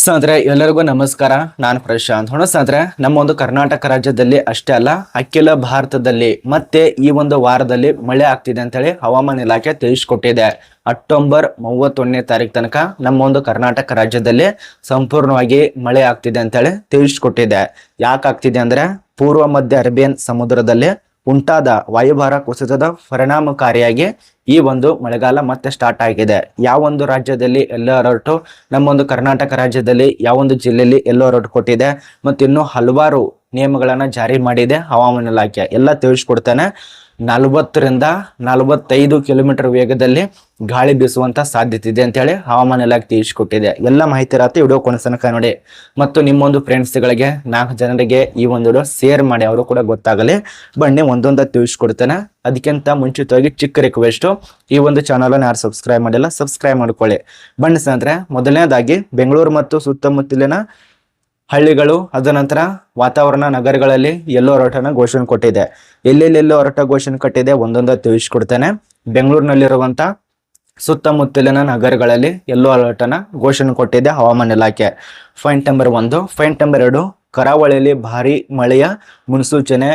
ಸ್ನೇಹಿತರೆ, ಎಲ್ಲರಿಗೂ ನಮಸ್ಕಾರ. ನಾನು ಪ್ರಶಾಂತ್. ಹೊಣ ಸ್ನೇಹಿತರೆ? ನಮ್ಮ ಒಂದು ಕರ್ನಾಟಕ ರಾಜ್ಯದಲ್ಲಿ ಅಷ್ಟೇ ಅಲ್ಲ, ಅಖಿಲ ಭಾರತದಲ್ಲಿ ಮತ್ತೆ ಈ ಒಂದು ವಾರದಲ್ಲಿ ಮಳೆ ಆಗ್ತಿದೆ ಅಂತೇಳಿ ಹವಾಮಾನ ಇಲಾಖೆ ತಿಳಿಸ್ಕೊಟ್ಟಿದೆ. ಅಕ್ಟೋಬರ್ ಮೂವತ್ತೊಂದನೇ ತಾರೀಕು ತನಕ ನಮ್ಮ ಒಂದು ಕರ್ನಾಟಕ ರಾಜ್ಯದಲ್ಲಿ ಸಂಪೂರ್ಣವಾಗಿ ಮಳೆ ಆಗ್ತಿದೆ ಅಂತೇಳಿ ತಿಳಿಸ್ಕೊಟ್ಟಿದೆ. ಯಾಕಾಗ್ತಿದೆ ಅಂದ್ರೆ, ಪೂರ್ವ ಮಧ್ಯ ಅರೇಬಿಯನ್ ಸಮುದ್ರದಲ್ಲಿ ಉಂಟಾದ ವಾಯುಭಾರ ಕುಸಿತದ ಪರಿಣಾಮಕಾರಿಯಾಗಿ ಈ ಒಂದು ಮಳೆಗಾಲ ಮತ್ತೆ ಸ್ಟಾರ್ಟ್ ಆಗಿದೆ. ಯಾವ ಒಂದು ರಾಜ್ಯದಲ್ಲಿ ಎಲ್ಲೋ ಅಲರ್ಟ್ ನಮ್ಮ ಒಂದು ಕರ್ನಾಟಕ ರಾಜ್ಯದಲ್ಲಿ ಯಾವೊಂದು ಜಿಲ್ಲೆಯಲ್ಲಿ ಎಲ್ಲೋ ಅಲರ್ಟ್ ಕೊಟ್ಟಿದೆ ಮತ್ತು ಇನ್ನೂ ಹಲವಾರು ನಿಯಮಗಳನ್ನ ಜಾರಿ ಮಾಡಿದೆ ಹವಾಮಾನ ಇಲಾಖೆ. ಎಲ್ಲ ತಿಳಿಸ್ಕೊಡ್ತಾನೆ. ನಲವತ್ತರಿಂದ ನಲವತ್ತೈದು ಕಿಲೋಮೀಟರ್ ವೇಗದಲ್ಲಿ ಗಾಳಿ ಬೀಸುವಂತ ಸಾಧ್ಯತೆ ಇದೆ ಅಂತೇಳಿ ಹವಾಮಾನ ಇಲಾಖೆ ತಿಳಿಸ್ಕೊಟ್ಟಿದೆ. ಎಲ್ಲ ಮಾಹಿತಿ ಇರತ್ತೆ ವಿಡಿಯೋ ಕೊನೆಸನಕ ನೋಡಿ. ಮತ್ತು ನಿಮ್ಮೊಂದು ಫ್ರೆಂಡ್ಸ್ಗಳಿಗೆ ನಾಲ್ಕು ಜನರಿಗೆ ಈ ಒಂದು ವಿಡಿಯೋ ಶೇರ್ ಮಾಡಿ, ಅವರು ಕೂಡ ಗೊತ್ತಾಗಲಿ. ಬನ್ನಿ, ಒಂದೊಂದ ತಿಳಿಸ್ಕೊಡ್ತೇನೆ. ಅದಕ್ಕಿಂತ ಮುಂಚಿತವಾಗಿ ಚಿಕ್ಕ ರಿಕ್ವೆಸ್ಟು ಈ ಒಂದು ಚಾನಲನ್ನು ಯಾರು ಸಬ್ಸ್ಕ್ರೈಬ್ ಮಾಡಿಲ್ಲ ಸಬ್ಸ್ಕ್ರೈಬ್ ಮಾಡಿಕೊಳ್ಳಿ. ಬಣ್ಣ ಸ್ನೇಹಿತರೆ, ಮೊದಲನೇದಾಗಿ ಬೆಂಗಳೂರು ಮತ್ತು ಸುತ್ತಮುತ್ತಲಿನ ಹಳ್ಳಿಗಳು, ಅದ ನಂತರ ವಾತಾವರಣ ನಗರಗಳಲ್ಲಿ ಎಲ್ಲೋ ಅರಟನ ಘೋಷಣೆ ಕೊಟ್ಟಿದೆ. ಎಲ್ಲೆಲ್ಲೆಲ್ಲೋ ಅರಟ ಘೋಷಣೆ ಕೊಟ್ಟಿದೆ, ಒಂದೊಂದು ತಿಳಿಸ್ಕೊಡ್ತೇನೆ. ಬೆಂಗಳೂರಿನಲ್ಲಿರುವಂತ ಸುತ್ತಮುತ್ತಲಿನ ನಗರಗಳಲ್ಲಿ ಎಲ್ಲೋ ಅಲರ್ಟನ ಘೋಷಣೆ ಕೊಟ್ಟಿದೆ ಹವಾಮಾನ ಇಲಾಖೆ. ಪಾಯಿಂಟ್ ನಂಬರ್ ಒಂದು. ಪಾಯಿಂಟ್ ನಂಬರ್ ಎರಡು. ಕರಾವಳಿಯಲ್ಲಿ ಭಾರಿ ಮಳೆಯ ಮುನ್ಸೂಚನೆ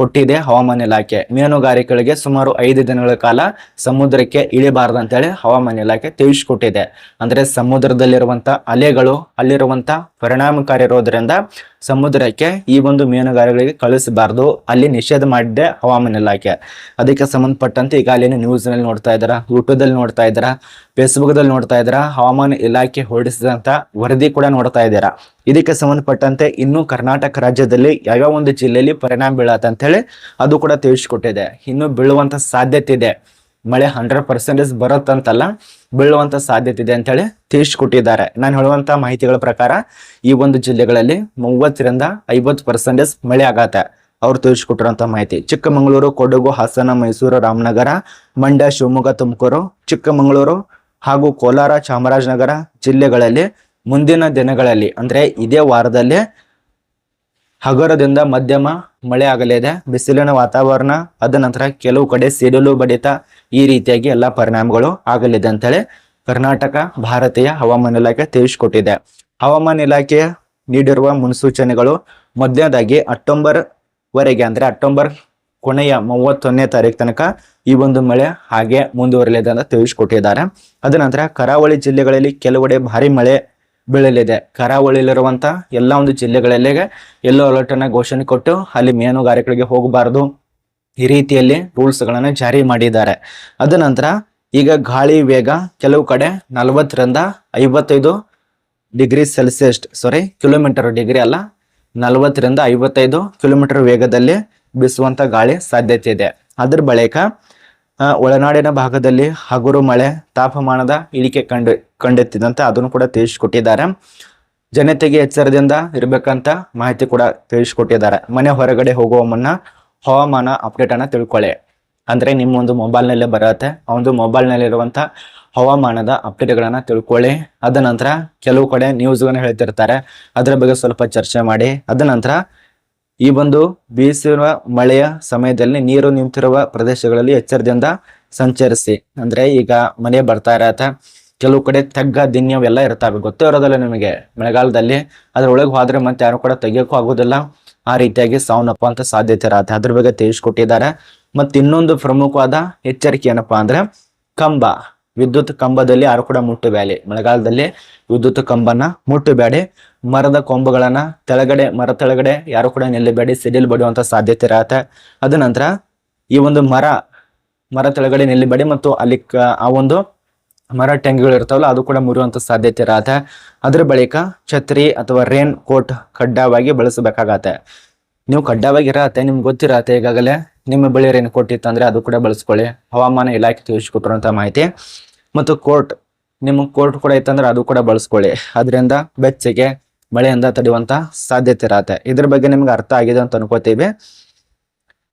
ಕೊಟ್ಟಿದೆ ಹವಾಮಾನ ಇಲಾಖೆ. ಮೀನುಗಾರಿಕೆಗಳಿಗೆ ಸುಮಾರು ಐದು ದಿನಗಳ ಕಾಲ ಸಮುದ್ರಕ್ಕೆ ಇಳಿಬಾರ್ದಂತೇಳಿ ಹವಾಮಾನ ಇಲಾಖೆ ತಿಳಿಸಿಕೊಟ್ಟಿದೆ. ಅಂದ್ರೆ ಸಮುದ್ರದಲ್ಲಿರುವಂತ ಅಲೆಗಳು, ಅಲ್ಲಿರುವಂತ ಪರಿಣಾಮಕಾರಿ ಇರೋದ್ರಿಂದ ಸಮುದ್ರಕ್ಕೆ ಈ ಒಂದು ಮೀನುಗಾರಿಗಳಿಗೆ ಕಳಿಸಬಾರ್ದು. ಅಲ್ಲಿ ನಿಷೇಧ ಮಾಡಿದೆ ಹವಾಮಾನ ಇಲಾಖೆ. ಅದಕ್ಕೆ ಸಂಬಂಧಪಟ್ಟಂತೆ ಈಗ ಅಲ್ಲಿನ ನ್ಯೂಸ್ನಲ್ಲಿ ನೋಡ್ತಾ ಇದ್ದಾರೆ ಯೂಟ್ಯೂಬ್ ನೋಡ್ತಾ ಇದ್ದಾರೆ ಫೇಸ್ಬುಕ್ ದಲ್ಲಿ ನೋಡ್ತಾ ಇದ್ದಾರೆ, ಹವಾಮಾನ ಇಲಾಖೆ ಹೊರಡಿಸಿದಂತ ವರದಿ ಕೂಡ ನೋಡ್ತಾ ಇದ್ದೀರಾ. ಇದಕ್ಕೆ ಸಂಬಂಧಪಟ್ಟಂತೆ ಇನ್ನು ಕರ್ನಾಟಕ ರಾಜ್ಯದಲ್ಲಿ ಯಾವ್ಯಾವ ಒಂದು ಜಿಲ್ಲೆಯಲ್ಲಿ ಪರಿಣಾಮ ಬೀಳತ್ತೆ ಅಂತ ಹೇಳಿ ಅದು ಕೂಡ ತಿಳಿಸ್ಕೊಟ್ಟಿದೆ. ಇನ್ನು ಬೀಳುವಂತ ಸಾಧ್ಯತೆ ಇದೆ. ಮಳೆ ಹಂಡ್ರೆಡ್ ಪರ್ಸೆಂಟೇಜ್ ಬರುತ್ತಂತಲ್ಲ, ಬೀಳುವಂತ ಸಾಧ್ಯತೆ ಇದೆ ಅಂತೇಳಿ ತಿಳಿಸ್ಕೊಟ್ಟಿದ್ದಾರೆ. ನಾನು ಹೇಳುವಂತ ಮಾಹಿತಿಗಳ ಪ್ರಕಾರ ಈ ಒಂದು ಜಿಲ್ಲೆಗಳಲ್ಲಿ ಮೂವತ್ತರಿಂದ ಐವತ್ತು ಪರ್ಸೆಂಟೇಜ್ ಮಳೆ ಆಗತ್ತೆ. ಅವ್ರು ತಿಳಿಸ್ಕೊಟ್ಟಿರುವಂತ ಮಾಹಿತಿ. ಚಿಕ್ಕಮಗಳೂರು, ಕೊಡಗು, ಹಾಸನ, ಮೈಸೂರು, ರಾಮನಗರ, ಮಂಡ್ಯ, ಶಿವಮೊಗ್ಗ, ತುಮಕೂರು, ಚಿಕ್ಕಮಗಳೂರು ಹಾಗೂ ಕೋಲಾರ, ಚಾಮರಾಜನಗರ ಜಿಲ್ಲೆಗಳಲ್ಲಿ ಮುಂದಿನ ದಿನಗಳಲ್ಲಿ, ಅಂದ್ರೆ ಇದೇ ವಾರದಲ್ಲಿ ಹಗುರದಿಂದ ಮಧ್ಯಮ ಮಳೆ ಆಗಲಿದೆ. ಬಿಸಿಲಿನ ವಾತಾವರಣ, ಅದ ನಂತರ ಕೆಲವು ಕಡೆ ಸಿಡಿಲು ಬಡಿತ ಈ ರೀತಿಯಾಗಿ ಎಲ್ಲ ಪರಿಣಾಮಗಳು ಆಗಲಿದೆ ಅಂತೇಳಿ ಕರ್ನಾಟಕ, ಭಾರತೀಯ ಹವಾಮಾನ ಇಲಾಖೆ ತಿಳಿಸಿಕೊಟ್ಟಿದೆ. ಹವಾಮಾನ ಇಲಾಖೆಯ ನೀಡಿರುವ ಮುನ್ಸೂಚನೆಗಳು ಮೊದಲನೇದಾಗಿ ಅಕ್ಟೋಬರ್ ವರೆಗೆ ಅಂದ್ರೆ ಅಕ್ಟೋಬರ್ ಕೊನೆಯ ಮೂವತ್ತೊಂದನೇ ತಾರೀಕು ತನಕ ಈ ಒಂದು ಮಳೆ ಹಾಗೆ ಮುಂದುವರಲಿದೆ ಅಂತ ತಿಳಿಸಿಕೊಟ್ಟಿದ್ದಾರೆ. ಅದ ನಂತರ ಕರಾವಳಿ ಜಿಲ್ಲೆಗಳಲ್ಲಿ ಕೆಲವೆಡೆ ಭಾರಿ ಮಳೆ ಬೀಳಲಿದೆ. ಕರಾವಳಿಯಲ್ಲಿರುವಂತಹ ಎಲ್ಲ ಒಂದು ಜಿಲ್ಲೆಗಳಲ್ಲಿ ಎಲ್ಲೋ ಅಲರ್ಟ್ ಅನ್ನ ಘೋಷಣೆ ಕೊಟ್ಟು ಅಲ್ಲಿ ಮೀನುಗಾರಿಕೆಗಳಿಗೆ ಹೋಗಬಾರದು. ಈ ರೀತಿಯಲ್ಲಿ ರೂಲ್ಸ್ ಗಳನ್ನ ಜಾರಿ ಮಾಡಿದ್ದಾರೆ. ಅದ ನಂತರ ಈಗ ಗಾಳಿ ವೇಗ ಕೆಲವು ಕಡೆ ನಲವತ್ತರಿಂದ ಐವತ್ತೈದು degree Celsius sorry kilometre degree ಅಲ್ಲ, ನಲವತ್ತರಿಂದ ಐವತ್ತೈದು ಕಿಲೋಮೀಟರ್ ವೇಗದಲ್ಲಿ ಬೀಸುವಂತ ಗಾಳಿ ಸಾಧ್ಯತೆ ಇದೆ. ಅದ್ರ ಬಳಿಕ ಒಳನಾಡಿನ ಭಾಗದಲ್ಲಿ ಹಗುರು ಮಳೆ ತಾಪಮಾನದ ಇಳಿಕೆ ಕಂಡು, ಕಂಡೆತ್ತಿದಂತೆ ಅದನ್ನು ಕೂಡ ತಿಳಿಸಿಕೊಟ್ಟಿದ್ದಾರೆ. ಜನತೆಗೆ ಎಚ್ಚರದಿಂದ ಇರಬೇಕಂತ ಮಾಹಿತಿ ಕೂಡ ತಿಳಿಸಿಕೊಟ್ಟಿದ್ದಾರೆ. ಮನೆ ಹೊರಗಡೆ ಹೋಗುವ ಮುನ್ನ ಹವಾಮಾನ ಅಪ್ಡೇಟ್ ಅನ್ನ ತಿಳ್ಕೊಳ್ಳಿ. ಅಂದ್ರೆ ನಿಮ್ಮ ಒಂದು ಮೊಬೈಲ್ನಲ್ಲೇ ಬರುತ್ತೆ. ಆ ಒಂದು ಮೊಬೈಲ್ನಲ್ಲಿರುವಂಥ ಹವಾಮಾನದ ಅಪ್ಡೇಟ್ಗಳನ್ನ ತಿಳ್ಕೊಳ್ಳಿ. ಅದ ನಂತರ ಕೆಲವು ಕಡೆ ನ್ಯೂಸ್ಗಳನ್ನ ಹೇಳ್ತಿರ್ತಾರೆ. ಅದರ ಬಗ್ಗೆ ಸ್ವಲ್ಪ ಚರ್ಚೆ ಮಾಡಿ. ಅದ ನಂತರ ಈ ಒಂದು ಬೀಸುವ ಮಳೆಯ ಸಮಯದಲ್ಲಿ ನೀರು ನಿಂತಿರುವ ಪ್ರದೇಶಗಳಲ್ಲಿ ಎಚ್ಚರದಿಂದ ಸಂಚರಿಸಿ. ಅಂದ್ರೆ ಈಗ ಮನೆ ಬರ್ತಾ ಇರತ್ತ. ಕೆಲವು ಕಡೆ ತಗ್ಗ ದಿನ್ಯವೆಲ್ಲ ಇರ್ತಾವೆ. ಗೊತ್ತೇ ಇರೋದಿಲ್ಲ ನಿಮಗೆ. ಮಳೆಗಾಲದಲ್ಲಿ ಅದ್ರೊಳಗೆ ಹೋದ್ರೆ ಮತ್ತೆ ಯಾರು ಕೂಡ ತೆಗಿಯೋಕ್ಕೂ ಆಗೋದಿಲ್ಲ. ಆ ರೀತಿಯಾಗಿ ಸಾವನ್ನಪ್ಪ ಅಂತ ಸಾಧ್ಯತೆ ಇರತ್ತೆ ಅದ್ರ ಬಗ್ಗೆ ತಿಳಿಸ್ಕೊಟ್ಟಿದ್ದಾರೆ. ಮತ್ತೆ ಇನ್ನೊಂದು ಪ್ರಮುಖವಾದ ಎಚ್ಚರಿಕೆ ಏನಪ್ಪಾ ಅಂದ್ರೆ ಕಂಬ. ವಿದ್ಯುತ್ ಕಂಬದಲ್ಲಿ ಯಾರು ಕೂಡ ಮುಟ್ಟಬೇಡಿ. ಮಳೆಗಾಲದಲ್ಲಿ ವಿದ್ಯುತ್ ಕಂಬನ ಮುಟ್ಟಬೇಡಿ. ಮರದ ಕೊಂಬುಗಳನ್ನ ತೆಳಗಡೆ, ಮರ ತೆಳಗಡೆ ಯಾರು ಕೂಡ ನಿಲ್ಲಬೇಡಿ, ಸಿಡಿಲ್ ಬಡಿಯುವಂತ ಸಾಧ್ಯತೆ ಇರತ್ತೆ. ಅದ ನಂತರ ಈ ಒಂದು ಮರ ಮರ ತೆಳಗಡೆ ನಿಲ್ಲಬೇಡಿ ಮತ್ತು ಅಲ್ಲಿ ಆ ಒಂದು ಮರ ಟೆಂಗಿಗಳು ಇರ್ತಾವಲ್ಲ, ಅದು ಕೂಡ ಮುರಿಯುವಂತ ಸಾಧ್ಯತೆ ಇರತ್ತೆ. ಅದ್ರ ಬಳಿಕ ಛತ್ರಿ ಅಥವಾ ರೇನ್ ಕೋಟ್ ಕಡ್ಡಾಯವಾಗಿ ಬಳಸಬೇಕಾಗತ್ತೆ. ನೀವು ಕಡ್ಡಾಯವಾಗಿ ಇರತ್ತೆ, ನಿಮ್ಗೆ ಗೊತ್ತಿರತ್ತೆ ಈಗಾಗಲೇ. ನಿಮ್ಮ ಬಳಿ ರೇನ್ ಕೋಟ್ ಇತ್ತಂದ್ರೆ ಅದು ಕೂಡ ಬಳಸ್ಕೊಳ್ಳಿ. ಹವಾಮಾನ ಇಲಾಖೆ ತಿಳಿಸಿಕೊಟ್ಟಿರುವಂತ ಮಾಹಿತಿ. ಮತ್ತು ಕೋರ್ಟ್ ನಿಮ್ಗೆ ಕೋರ್ಟ್ ಕೂಡ ಇತ್ತಂದ್ರೆ ಅದು ಕೂಡ ಬಳಸ್ಕೊಳ್ಳಿ. ಅದರಿಂದ ಬೆಚ್ಚಗೆ ಮಳೆಯಿಂದ ತಡೆಯುವಂತ ಸಾಧ್ಯತೆ ಇರತ್ತೆ. ಇದ್ರ ಬಗ್ಗೆ ನಿಮ್ಗೆ ಅರ್ಥ ಆಗಿದೆ ಅಂತ ಅನ್ಕೋತೀವಿ.